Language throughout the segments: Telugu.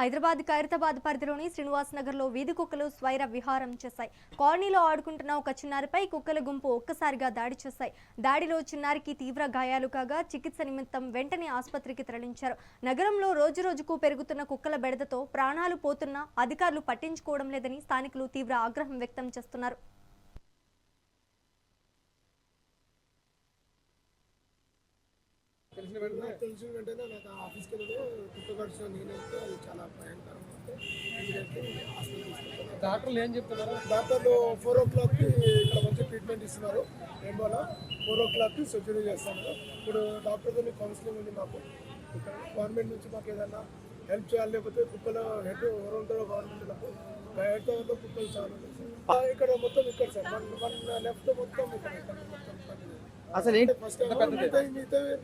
హైదరాబాద్ ఖైరతాబాద్ పరిధిలోని శ్రీనివాస్ నగర్లో వీధి కుక్కలు స్వైర విహారం చేశాయి. కాలనీలో ఆడుకుంటున్న ఒక చిన్నారిపై కుక్కల గుంపు ఒక్కసారిగా దాడి చేశాయి. దాడిలో చిన్నారికి తీవ్ర గాయాలు కాగా చికిత్స నిమిత్తం వెంటనే ఆసుపత్రికి తరలించారు. నగరంలో రోజు రోజుకు పెరుగుతున్న కుక్కల బెడదతో ప్రాణాలు పోతున్నా అధికారులు పట్టించుకోవడం లేదని స్థానికులు తీవ్ర ఆగ్రహం వ్యక్తం చేస్తున్నారు. తెలిసిన వెంటనే తెలిసిన వెంటనే నాకు ఆ ఆఫీస్కి వెళ్ళి కుట్టగడిచిన నేనైతే అది చాలా తీసుకెళ్తాను. డాక్టర్లు ఏం చెప్తున్నారు? డాక్టర్లు ఫోర్ ఓ క్లాక్కి ఇక్కడ మంచి ట్రీట్మెంట్ ఇస్తున్నారు. ఎంబోలో ఫోర్ ఓ క్లాక్కి సర్జరీ చేస్తాను ఇప్పుడు డాక్టర్తో కౌన్సిలింగ్ ఉంది మాకు. గవర్నమెంట్ నుంచి మాకు ఏదైనా హెల్ప్ చేయాలి లేకపోతే కుక్కల హెడ్ ఎవరు ఉంటారో గవర్నమెంట్ హైదరాబాద్లో కుక్కలు చాలా ఇక్కడ మొత్తం ఇక్కడ సార్. వన్ వన్ లెఫ్ట్ మొత్తం ఇక్కడ మొత్తం. అసలు ఏంటి? ఫస్ట్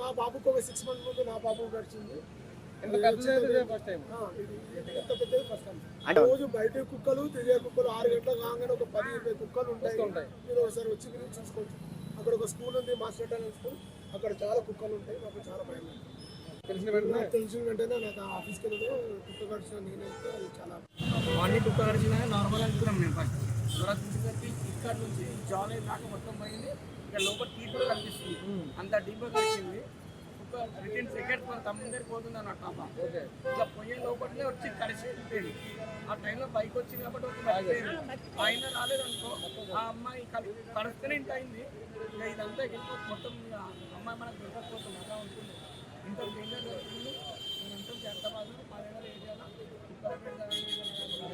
నా బాబుకి ఒక సిక్స్ మంత్ ముందు నా బాబు గడిచింది. రోజు బయట కుక్కలు తిరిగే కుక్కలు ఆరు గంటల కాగానే ఒక పది ఇరవై కుక్కలు ఉంటాయి. ఉంటాయి. మీరు ఒకసారి వచ్చి మీరు చూసుకోవచ్చు. అక్కడ ఒక స్కూల్ ఉంది మాస్టర్ అనే స్కూల్ అక్కడ చాలా కుక్కలు ఉంటాయి. మాకు చాలా భయం. తెలిసిన వెంటనే? తెలిసిన వెంటనే నాకు ఆఫీస్కి వెళ్ళి కుక్క గడిచిన నేనైతే చాలా మార్నింగ్ కుక్క కరిచిన నార్మల్ అనుకున్నాం మేము ఫస్ట్ ఇక్కడ నుంచి జాన్ దాకా మొత్తం పోయింది. ఇక్కడ లోపల టీ కూడా కనిపిస్తుంది. అంత డీప్గా కలిసింది కుక్క రిటర్న్ సెకండ్స్ మన తమ్ముడి దగ్గర పోతుంది అన్నట్టు పాప. ఓకే. ఇట్లా పోయే లోపలనే వచ్చి కలిసి వెళ్ళిపోయింది ఆ టైంలో బైక్ వచ్చింది కాబట్టి ఒక మర్చిపోయింది ఆయన రాలేదనుకో ఆ అమ్మాయి కలి ఇంత అయింది. ఇక ఇదంతా వెళ్ళిపోతుంది మొత్తం ఇక అమ్మాయి మనకు దొరకకపోతుంది అలా ఉంటుంది. ఇంత డేంజర్ జరుగుతుంది నేనంతా హైదరాబాద్ మా దగ్గర ఏరియాలో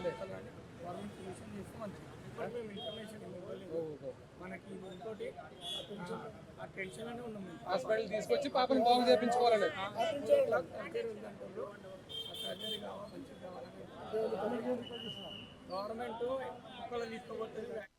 పెద్ద కానీ గవర్నమెంట్ పొల్యూషన్ చేస్తే మంచిది. ఇప్పుడు మేము ఇంకోటి ఆ టెన్షన్ అనే ఉన్నాం హాస్పిటల్ తీసుకొచ్చి పాపని బాగు చేయించుకోవాలని సర్జరీ కావాలి కావాలని గవర్నమెంట్ కుక్కలు తీసుకోబోతుంది